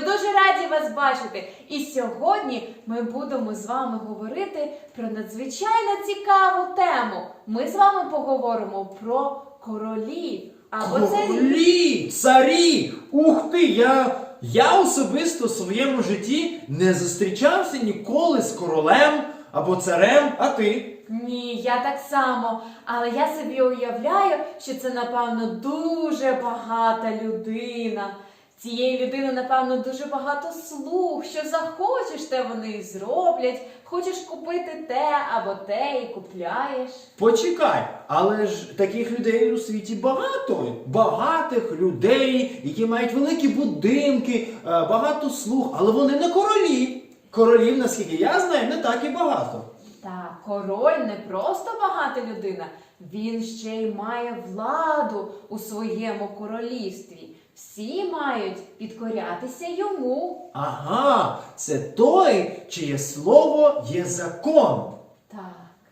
ми дуже раді вас бачити. І сьогодні ми будемо з вами говорити про надзвичайно цікаву тему. Ми з вами поговоримо про королів. Або. Королі, царі! Ух ти! Я, я особисто в своєму житті не зустрічався ніколи з королем або царем, а ти? Ні, я так само. Але я собі уявляю, що це, напевно, дуже багата людина. Цієї людини, напевно, дуже багато слуг. Що захочеш, те вони і зроблять. Хочеш купити те або те і купляєш. Почекай, але ж таких людей у світі багато. Багатих людей, які мають великі будинки, е, багато слуг, але вони не королі. Королів, наскільки я знаю, не так і багато. Та король не просто багата людина, він ще й має владу у своєму королівстві. Всі мають підкорятися йому. Ага, це той, чиє слово є закон. Так.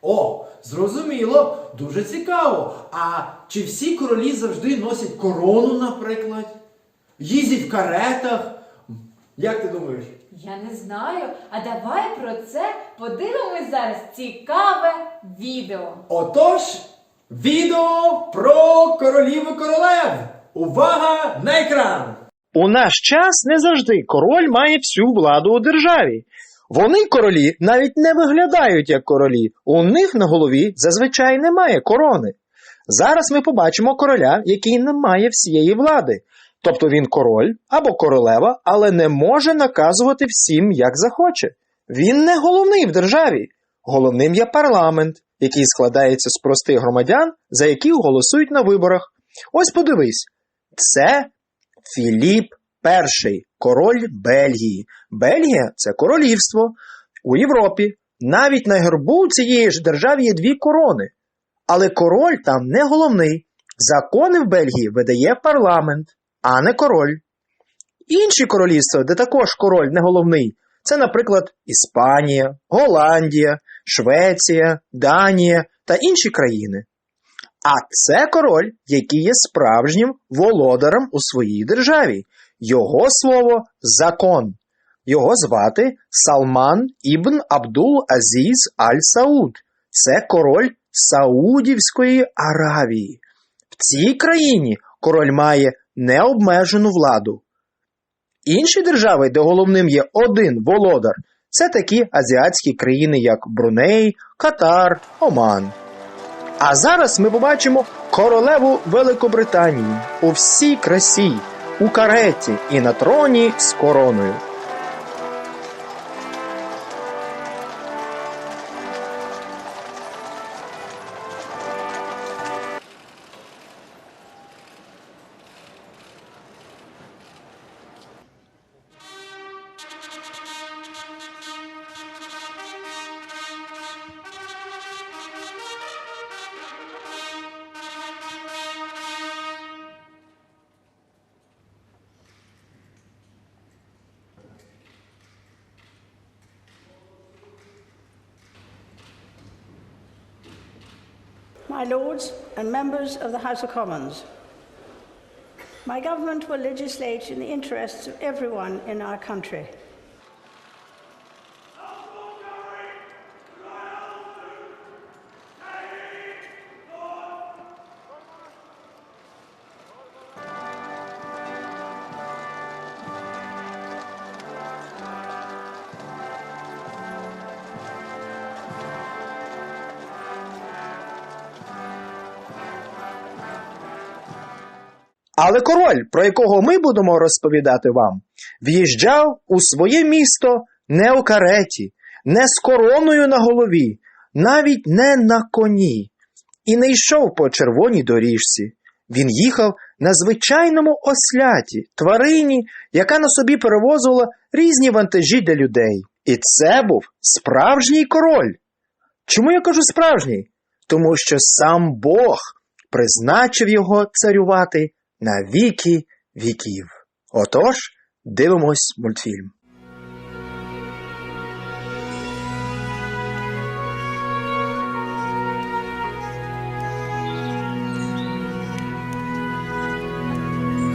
О, зрозуміло, дуже цікаво. А чи всі королі завжди носять корону, наприклад? Їздять в каретах? Як ти думаєш? Я не знаю. А давай про це подивимось зараз цікаве відео. Отож, відео про королів і королев. Увага на екран! У наш час не завжди король має всю владу у державі. Вони, королі, навіть не виглядають як королі. У них на голові зазвичай немає корони. Зараз ми побачимо короля, який не має всієї влади. Тобто він король або королева, але не може наказувати всім, як захоче. Він не головний в державі. Головним є парламент, який складається з простих громадян, за яких голосують на виборах. Ось подивись, це Філіп І, король Бельгії. Бельгія це королівство. У Європі навіть на гербу цієї ж держави є дві корони. Але король там не головний. Закони в Бельгії видає парламент, а не король. Інші королівства, де також король не головний, це, наприклад, Іспанія, Голландія, Швеція, Данія та інші країни. А це король, який є справжнім володарем у своїй державі. Його слово закон. Його звати Салман Ібн Абдул Азіз Аль Сауд. Це король Саудівської Аравії. В цій країні король має необмежену владу. Інші держави, де головним є один володар, це такі азіатські країни, як Бруней, Катар, Оман. А зараз ми побачимо королеву Великобританії у всій красі, у кареті і на троні з короною. My Lords and members of the House of Commons, my government will legislate in the interests of everyone in our country. Але король, про якого ми будемо розповідати вам, в'їжджав у своє місто не у кареті, не з короною на голові, навіть не на коні, і не йшов по червоній доріжці. Він їхав на звичайному осляті, тварині, яка на собі перевозила різні вантажі для людей. І це був справжній король. Чому я кажу справжній? Тому що сам Бог призначив його царювати на віки віків. Отож, дивимось мультфільм.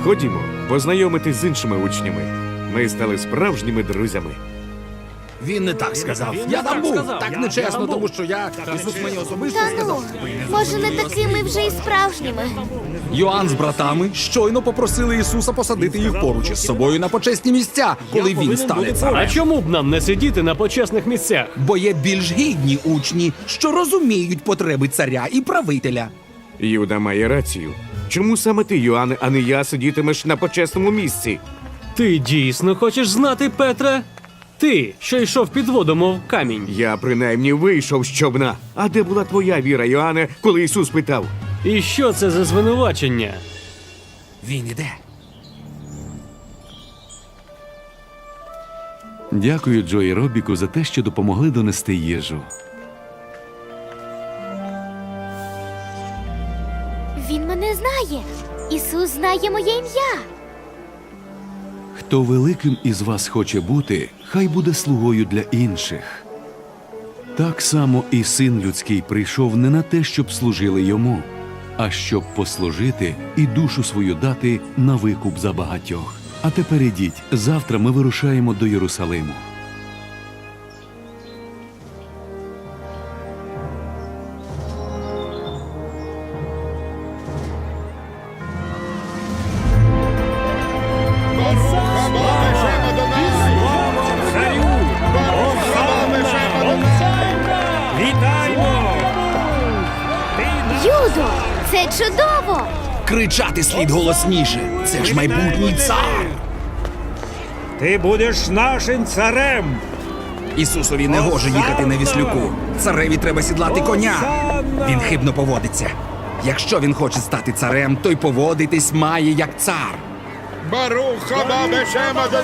Ходімо познайомитись з іншими учнями. Ми стали справжніми друзями. Він не так сказав. Я там був. Так нечесно, тому що я Ісус мені особисто Та ну, сказав. може не такими вже й справжніми. Йоанн з братами щойно попросили Ісуса посадити їх поруч із собою на почесні місця, коли він стане А царем. чому б нам не сидіти на почесних місцях? Бо є більш гідні учні, що розуміють потреби царя і правителя. Юда має рацію. Чому саме ти, Йоанне, а не я сидітимеш на почесному місці? Ти дійсно хочеш знати, Петре? Ти, що йшов під воду, мов камінь. Я принаймні вийшов з човна. А де була твоя віра, Йоанне, коли Ісус питав? І що це за звинувачення? Він іде. Дякую Джо і Робіку за те, що допомогли донести їжу. Він мене знає. Ісус знає моє ім'я. Хто великим із вас хоче бути, хай буде слугою для інших. Так само і син людський прийшов не на те, щоб служили йому, а щоб послужити і душу свою дати на викуп за багатьох. А тепер ідіть, завтра ми вирушаємо до Єрусалиму. Це чудово! Кричати слід голосніше. Це ж майбутній цар. Ти будеш нашим царем. Ісусові не гоже їхати на віслюку. Цареві треба сідлати коня. Він хибно поводиться. Якщо він хоче стати царем, то й поводитись має як цар.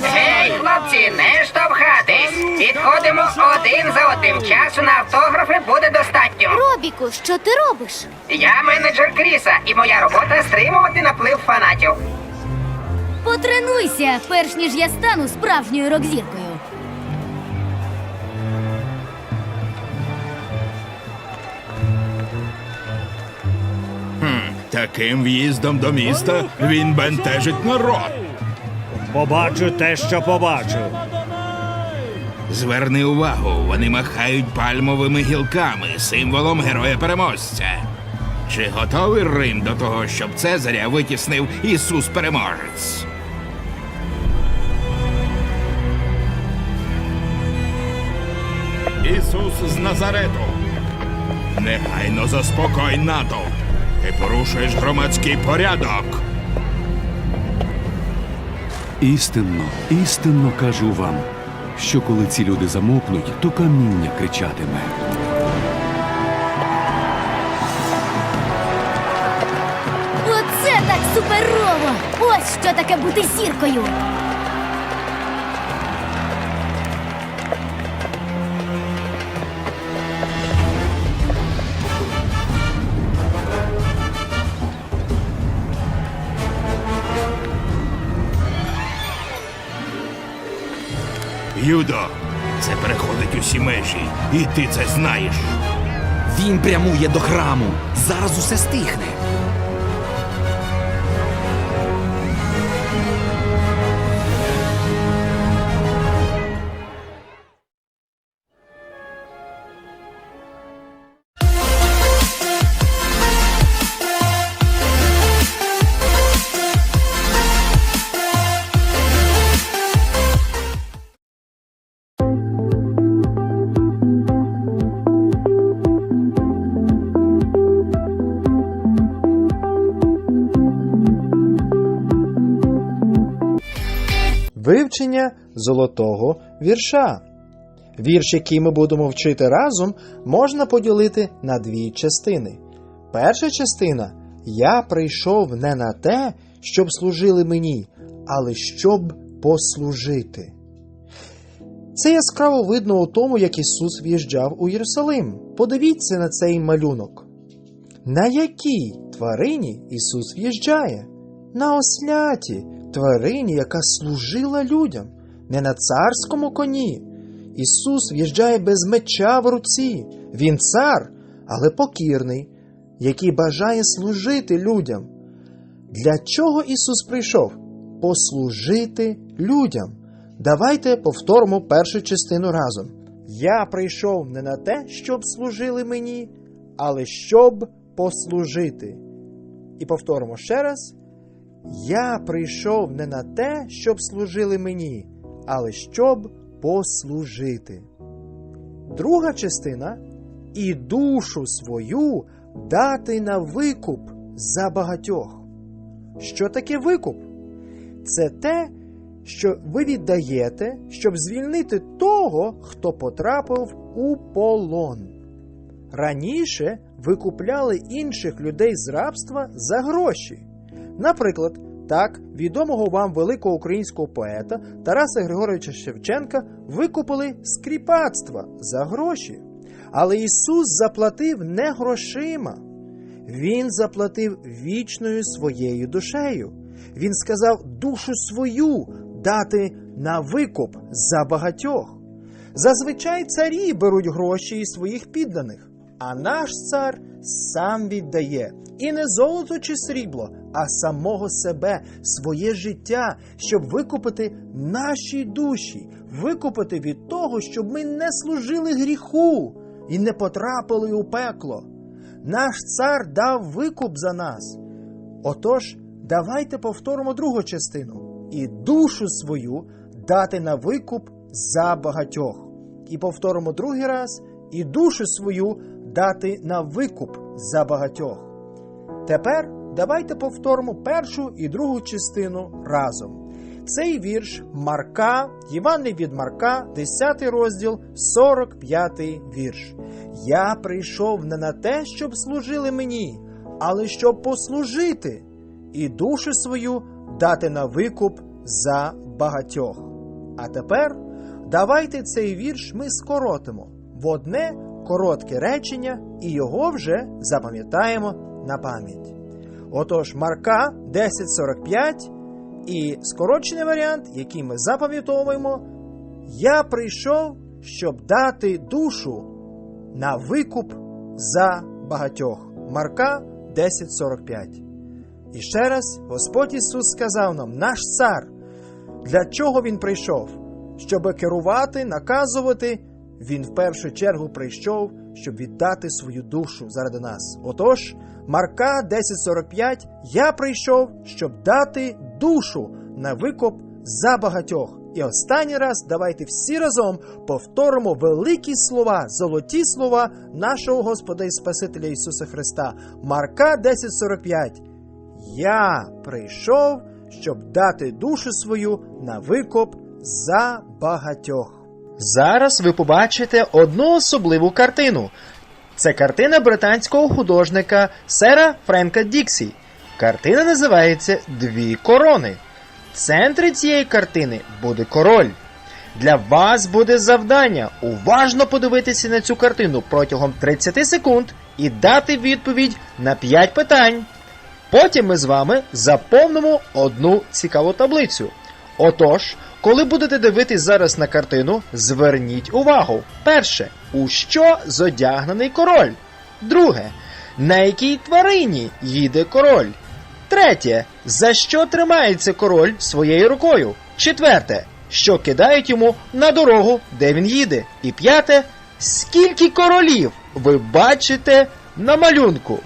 Гей, хлопці, не штовхатись! Підходимо один за одним. Часу на автографи буде достатньо. Робіку, що ти робиш? Я менеджер Кріса, і моя робота стримувати наплив фанатів. Потренуйся, перш ніж я стану справжньою рок-зіркою. Таким в'їздом до міста він бентежить народ. Побачу те, що побачу. Зверни увагу, вони махають пальмовими гілками, символом героя-переможця. Чи готовий Рим до того, щоб Цезаря витіснив Ісус Переможець? Ісус з Назарету. Негайно заспокой натовп. Ти порушуєш громадський порядок. Істинно, істинно кажу вам, що коли ці люди замовкнуть, то каміння кричатиме. Оце так суперово! Ось що таке бути зіркою! Юдо, це переходить усі межі, і ти це знаєш. Він прямує до храму. Зараз усе стихне. Вивчення золотого вірша. Вірш, який ми будемо вчити разом, можна поділити на дві частини. Перша частина Я прийшов не на те, щоб служили мені, але щоб послужити. Це яскраво видно у тому, як Ісус в'їжджав у Єрусалим. Подивіться на цей малюнок. На якій тварині Ісус в'їжджає? На осляті, тварині, яка служила людям, не на царському коні. Ісус в'їжджає без меча в руці. Він цар, але покірний, який бажає служити людям. Для чого Ісус прийшов? Послужити людям. Давайте повторимо першу частину разом. Я прийшов не на те, щоб служили мені, але щоб послужити. І повторимо ще раз. Я прийшов не на те, щоб служили мені, але щоб послужити. Друга частина і душу свою дати на викуп за багатьох. Що таке викуп? Це те, що ви віддаєте, щоб звільнити того, хто потрапив у полон. Раніше ви купляли інших людей з рабства за гроші. Наприклад, так відомого вам великого українського поета Тараса Григоровича Шевченка викупили з за гроші. Але Ісус заплатив не грошима. Він заплатив вічною своєю душею. Він сказав душу свою дати на викуп за багатьох. Зазвичай царі беруть гроші із своїх підданих, а наш цар сам віддає і не золото чи срібло, а самого себе, своє життя, щоб викупити наші душі, викупити від того, щоб ми не служили гріху і не потрапили у пекло. Наш цар дав викуп за нас. Отож, давайте повторимо другу частину і душу свою дати на викуп за багатьох. І повторимо другий раз і душу свою дати на викуп за багатьох. Тепер давайте повторимо першу і другу частину разом. Цей вірш Марка, Євангелій від Марка, 10 розділ, 45 вірш. Я прийшов не на те, щоб служили мені, але щоб послужити і душу свою дати на викуп за багатьох. А тепер давайте цей вірш ми скоротимо в одне коротке речення і його вже запам'ятаємо на пам'ять. Отож, Марка 10.45 і скорочений варіант, який ми запам'ятовуємо, я прийшов, щоб дати душу на викуп за багатьох. Марка 10.45. І ще раз Господь Ісус сказав нам, наш цар, для чого Він прийшов? Щоб керувати, наказувати, Він в першу чергу прийшов, щоб віддати свою душу заради нас. Отож, Марка 10.45, я прийшов, щоб дати душу на викуп за багатьох. І останній раз давайте всі разом повторимо великі слова, золоті слова нашого Господа і Спасителя Ісуса Христа. Марка 10.45. Я прийшов, щоб дати душу свою на викуп за багатьох. Зараз ви побачите одну особливу картину. Це картина британського художника Сера Френка Діксі. Картина називається Дві корони. В центрі цієї картини буде король. Для вас буде завдання уважно подивитися на цю картину протягом 30 секунд і дати відповідь на 5 питань. Потім ми з вами заповнимо одну цікаву таблицю. Отож, коли будете дивитись зараз на картину, зверніть увагу. Перше, у що зодягнений король. Друге, на якій тварині їде король. Третє, за що тримається король своєю рукою. Четверте, що кидають йому на дорогу, де він їде. І п'яте, скільки королів ви бачите на малюнку.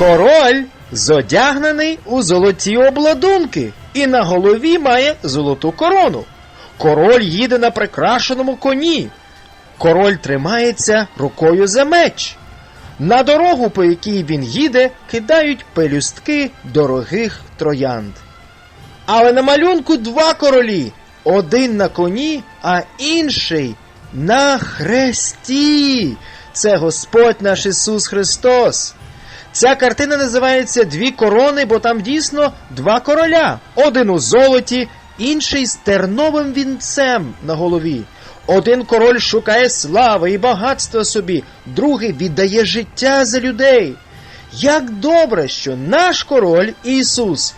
Король зодягнений у золоті обладунки і на голові має золоту корону. Король їде на прикрашеному коні. Король тримається рукою за меч. На дорогу, по якій він їде, кидають пелюстки дорогих троянд. Але на малюнку два королі: один на коні, а інший на хресті. Це Господь наш Ісус Христос. Ця картина називається Дві корони, бо там дійсно два короля. Один у золоті, інший з терновим вінцем на голові. Один король шукає слави і багатства собі, другий віддає життя за людей. Як добре, що наш король Ісус,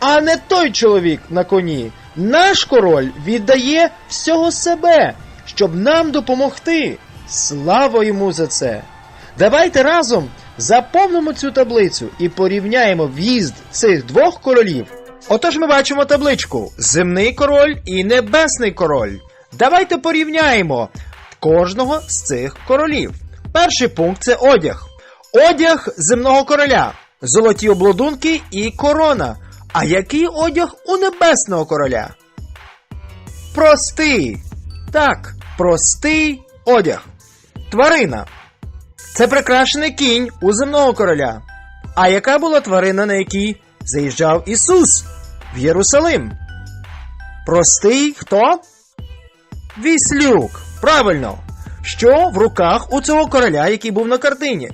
а не той чоловік на коні, наш король віддає всього себе, щоб нам допомогти. Слава йому за це! Давайте разом заповнимо цю таблицю і порівняємо в'їзд цих двох королів. Отож ми бачимо табличку: земний король і небесний король. Давайте порівняємо кожного з цих королів. Перший пункт це одяг. Одяг земного короля, золоті обладунки і корона. А який одяг у небесного короля? Простий. Так, простий одяг. Тварина. Це прикрашений кінь у земного короля. А яка була тварина, на якій заїжджав Ісус в Єрусалим? Простий хто? Віслюк. Правильно. Що в руках у цього короля, який був на картині?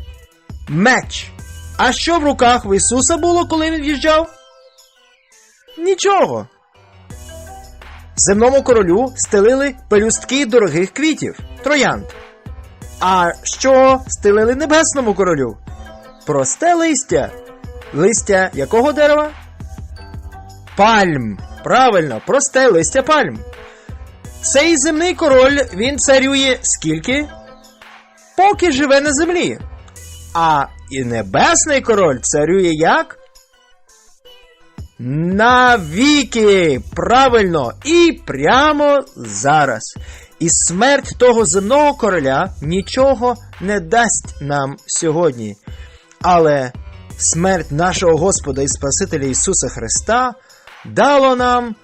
Меч. А що в руках в Ісуса було, коли він в'їжджав? Нічого. Земному королю стелили пелюстки дорогих квітів троянд. А що стелили небесному королю? Просте листя. Листя якого дерева? Пальм. Правильно, просте листя пальм. Цей земний король він царює скільки? Поки живе на землі. А і небесний король царює як? Навіки! Правильно! І прямо зараз. І смерть того земного короля нічого не дасть нам сьогодні. Але смерть нашого Господа і Спасителя Ісуса Христа дало нам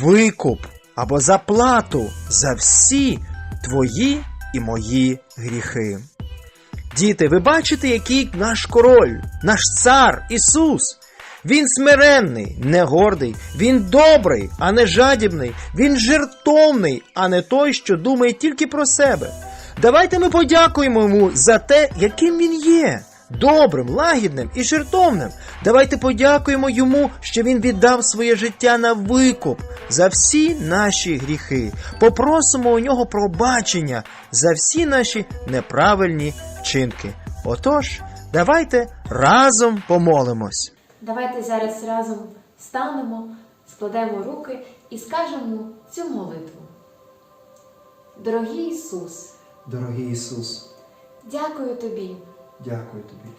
викуп або заплату за всі твої і мої гріхи. Діти, ви бачите, який наш король, наш цар Ісус. Він смиренний, не гордий, він добрий, а не жадібний, він жертовний, а не той, що думає тільки про себе. Давайте ми подякуємо йому за те, яким він є. Добрим, лагідним і жертовним. Давайте подякуємо йому, що він віддав своє життя на викуп за всі наші гріхи. Попросимо у нього пробачення за всі наші неправильні вчинки. Отож, давайте разом помолимось. Давайте зараз разом станемо, складемо руки і скажемо цю молитву. Дорогий Ісус, Дорогий Ісус, дякую тобі, дякую тобі,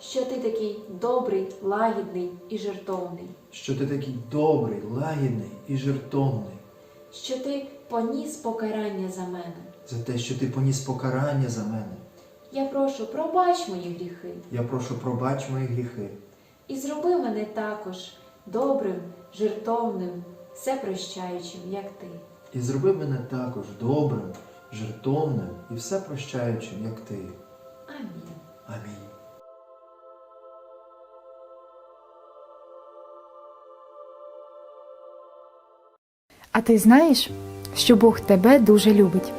що ти такий добрий, лагідний і жертовний, що ти такий добрий, лагідний і жертовний, що ти поніс покарання за мене. за те, що ти поніс покарання за мене. Я прошу, пробач мої гріхи Я прошу, пробач мої гріхи. І зроби мене також добрим, жертовним, всепрощаючим, як ти. І зроби мене також добрим, жертовним і все прощаючим, як ти. Амінь. Амінь. А ти знаєш, що Бог тебе дуже любить?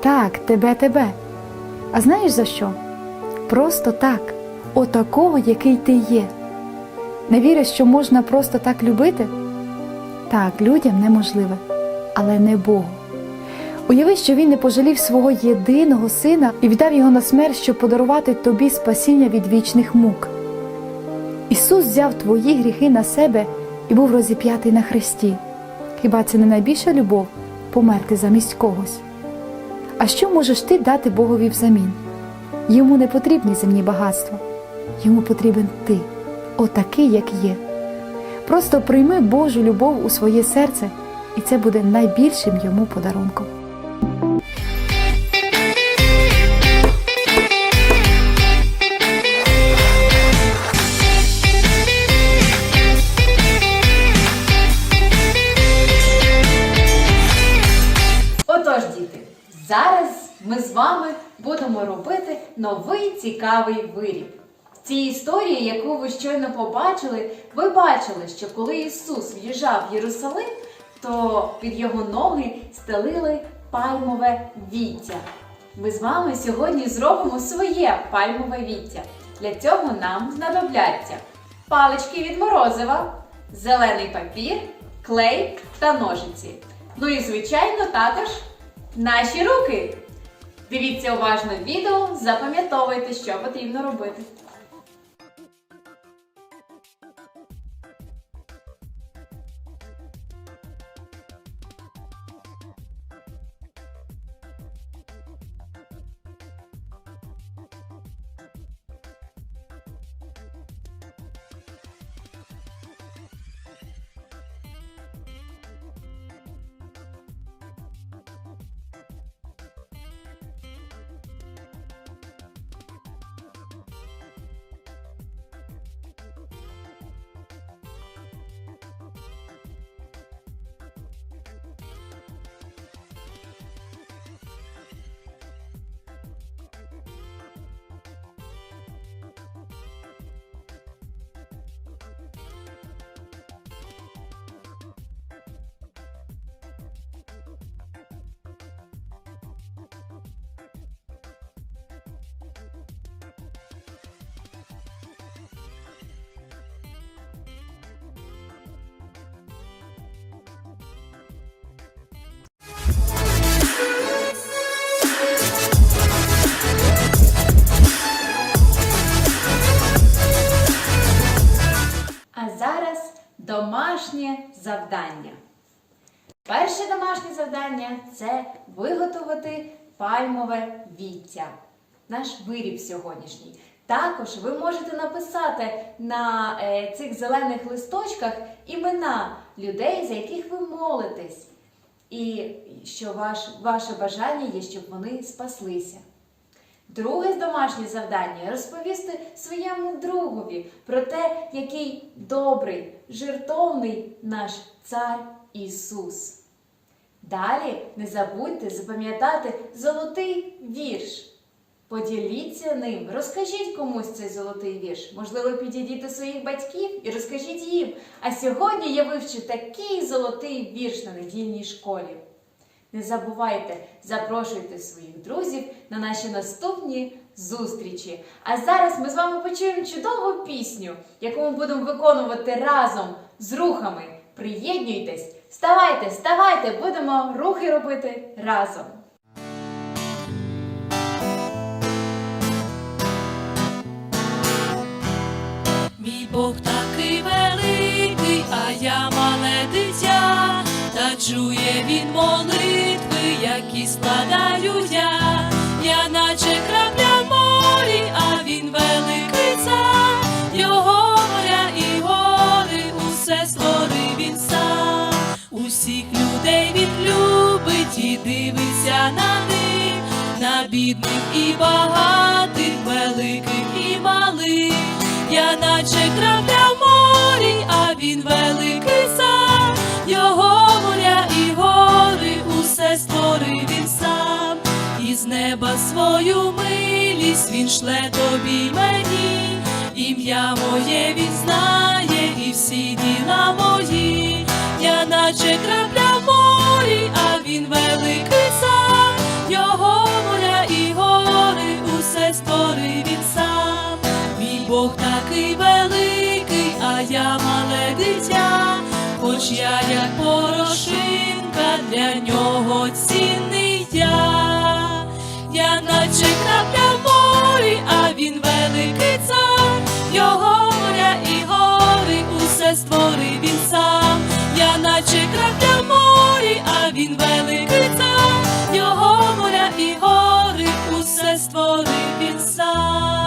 Так, тебе, тебе. А знаєш за що? Просто так, отакого, який ти є. Не віриш, що можна просто так любити? Так, людям неможливе, але не Богу. Уяви, що він не пожалів свого єдиного сина і віддав його на смерть, щоб подарувати тобі спасіння від вічних мук. Ісус взяв твої гріхи на себе і був розіп'ятий на хресті. Хіба це не найбільша любов померти замість когось? А що можеш ти дати Богові взамін? Йому не потрібні земні багатства, йому потрібен ти, отакий, як є. Просто прийми Божу любов у своє серце, і це буде найбільшим йому подарунком. Отож, діти, зараз ми з вами будемо робити новий цікавий виріб. В цій історії, яку ви щойно побачили, ви бачили, що коли Ісус в'їжджав в Єрусалим, то під його ноги стелили пальмове віття. Ми з вами сьогодні зробимо своє пальмове віття. Для цього нам знадобляться палички від морозива, зелений папір, клей та ножиці. Ну і, звичайно, також наші руки. Дивіться уважно відео, запам'ятовуйте, що потрібно робити. Домашнє завдання. Перше домашнє завдання це виготовити пальмове віття. Наш виріб сьогоднішній. Також ви можете написати на е, цих зелених листочках імена людей, за яких ви молитесь. І що ваш, ваше бажання є, щоб вони спаслися. Друге домашнє завдання розповісти своєму другові про те, який добрий, жертовний наш цар Ісус. Далі не забудьте запам'ятати золотий вірш. Поділіться ним, розкажіть комусь цей золотий вірш. Можливо, підійдіть до своїх батьків і розкажіть їм. А сьогодні я вивчу такий золотий вірш на недільній школі. Не забувайте, запрошуйте своїх друзів на наші наступні зустрічі. А зараз ми з вами почуємо чудову пісню, яку ми будемо виконувати разом з рухами. Приєднуйтесь, вставайте, вставайте, будемо рухи робити разом. Мій Бог такий великий, а я чує він молитви, які складаю я, я наче крапля в морі, а він великий цар, його моря і гори, усе створив він сам, усіх людей він любить і дивиться на них, на бідних і багатих, великих і малих. Я наче крапля в морі, а він великий сам, свою милість він шле тобі мені, ім'я моє він знає, і всі діла мої, я наче крапля в морі, а він великий сам, його моря і гори, усе створив він сам. Мій Бог такий великий, а я мале дитя, хоч я як порошинка для нього цінний я, наче крапля в а він великий цар, його моря і гори, усе створив він сам, я наче крапля в морі, а він великий цар, його моря і гори, усе створив він сам.